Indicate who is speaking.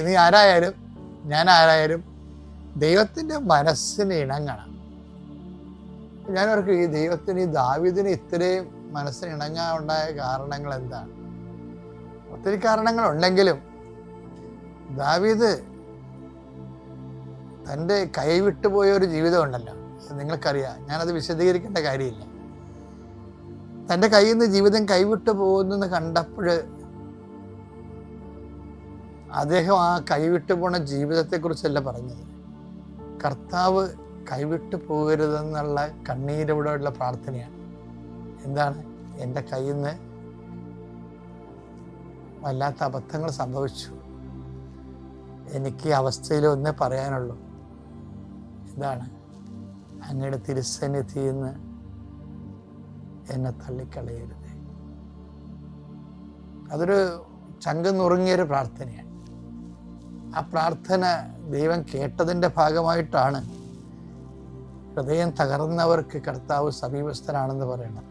Speaker 1: നീ ആരായാലും ഞാൻ ആരായാലും ദൈവത്തിന്റെ മനസ്സിന് ഇണങ്ങണം. ഞാൻ ഓർക്കും ഈ ദൈവത്തിന് ഈ ദാവിദിന് ഇത്രയും മനസ്സിന് ഇണങ്ങാനുണ്ടായ കാരണങ്ങൾ എന്താണ്? ഒത്തിരി കാരണങ്ങളുണ്ടെങ്കിലും ദാവീദ് തന്റെ കൈവിട്ടുപോയ ഒരു ജീവിതം ഉണ്ടല്ലോ. നിങ്ങൾക്കറിയാം. ഞാനത് വിശദീകരിക്കേണ്ട കാര്യമില്ല. തന്റെ കയ്യിൽ നിന്ന് ജീവിതം കൈവിട്ടു പോകുന്നെന്ന് കണ്ടപ്പോൾ അദ്ദേഹം ആ കൈവിട്ടു പോണ ജീവിതത്തെക്കുറിച്ചല്ല പറഞ്ഞത്. കർത്താവ് കൈവിട്ടു പോകരുതെന്നുള്ള കണ്ണീരോടെയുള്ള പ്രാർത്ഥനയാണ്. എന്താണ്? എന്റെ കയ്യിൽ നിന്ന് വല്ലാത്ത അബദ്ധങ്ങൾ സംഭവിച്ചു. എനിക്ക് അവസ്ഥയിൽ ഒന്നേ പറയാനുള്ളൂ. എന്താണ്? അങ്ങയുടെ തിരുസന്നിധിയിൽ നിന്ന് എന്നെ തള്ളിക്കളയരുത്. അതൊരു ചങ്ക് നുറുങ്ങിയൊരു പ്രാർത്ഥനയാണ്. ആ പ്രാർത്ഥന ദൈവം കേട്ടതിന്റെ ഭാഗമായിട്ടാണ് ഹൃദയം തകർന്നവർക്ക് കർത്താവ് സമീപസ്ഥനാണെന്ന് പറയണം